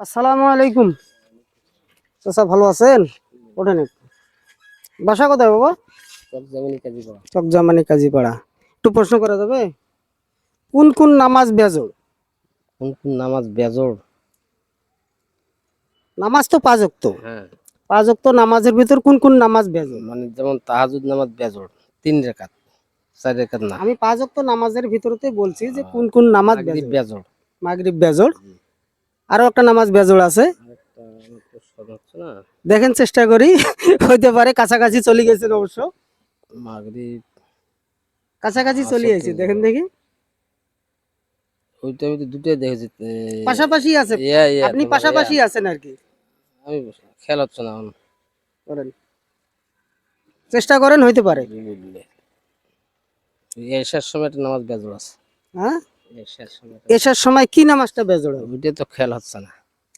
আসসালামু আলাইকুম। চাচা ভালো আছেন? ওঠেন একটু। বাসা কোথায় বাবা? চকজামিনী কাজী করা চকজামানি কাজীপাড়া। একটু প্রশ্ন করা যাবে? কোন কোন নামাজ বেজর কোন কোন নামাজ বেজর নামাজ তো পাঁচক্ত হ্যাঁ। পাঁচক্ত নামাজের ভিতর কোন কোন নামাজ বেজর মানে যেমন তাহাজুদ নামাজ বেজর তিন রেখাত চার রেখাত না। আমি পাঁচক্ত নামাজের ভিতরতে বলছি যে কোন কোন নামাজ বেজর মাগরিব বেজর আরও একটা নামাজ বেজর আছে। দেখেন চেষ্টা করি হইতে পারে কাছাকাছি চলে গেছেন অবশ্য। কাছাকাছি চলে গেছি দেখেন দেখি। ওইটা আমি তো দুটোই দেখেছি পাশাপাশি আছে। আপনি পাশাপাশি আছেন আর কি। আমি খেয়াল হচ্ছে না করেন। চেষ্টা করেন হইতে পারে। সময় একটা নামাজ বেজর আছে। হ্যাঁ? এসার সময়। কি নামাজটা বেজোড় হবে? ওইটা তো খেয়াল হচ্ছে না।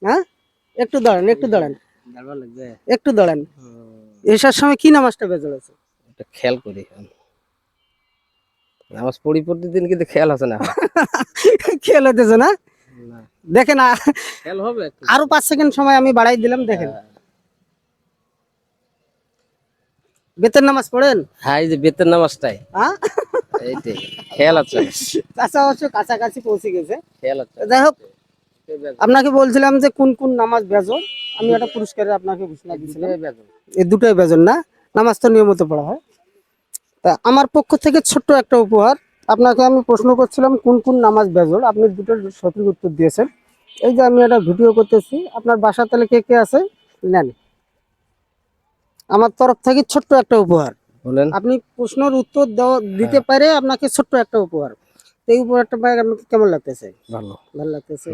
হ্যাঁ? একটু দাঁড়ান একটু দাঁড়ান। একটু দাঁড়ান। এসার সময় কি নামাজটা বেজোড় আছে? এটা খেয়াল করি। নামাজ পড়ি প্রতিদিন কিন্তু খেয়াল হচ্ছে না। খেয়াল হইতেছে না? দেখেন খেয়াল হবে আরও পাঁচ সেকেন্ড সময় আমি বাড়াই দিলাম দেখেন। বেতন নামাজ পড়েন? হ্যাঁ এই যে বেতের নামাজটাই। হ্যাঁ? এইটাই খেয়াল আছে? চাচা অবশ্য কাছাকাছি পৌঁছে গেছে। খেয়াল আছে? যাই হোক আপনাকে বলছিলাম যে কোন কোন নামাজ বেজর আমি একটা পুরস্কারে আপনাকে ঘোষণা দিয়েছিলাম। এই দুটোই বেজন না? নামাজ তো নিয়মিত পড়া হয়। তা আমার পক্ষ থেকে ছোট্ট একটা উপহার। আপনাকে আমি প্রশ্ন করছিলাম কোন কোন নামাজ বেজর আপনি দুটোর সঠিক উত্তর দিয়েছেন। এই যে আমি একটা ভিডিও করতেছি। আপনার বাসা তাহলে কে কে আছে? নেন। আমার তরফ থেকে ছোট্ট একটা উপহার। বলেন। আপনি প্রশ্নের উত্তর দিতে পারে আপনাকে ছোট্ট একটা উপহার। তো এই উপহারটা পাই আপনাকে কেমন লাগতেছে? ভালো। ভালো লাগতেছে।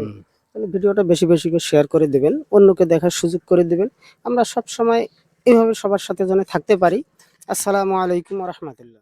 তাহলে ভিডিওটা বেশি বেশি করে শেয়ার করে দেবেন অন্যকে দেখার সুযোগ করে দেবেন। আমরা সব সময় এইভাবে সবার সাথে যেন থাকতে পারি। আসসালামু আলাইকুম রহমতুল্লাহ।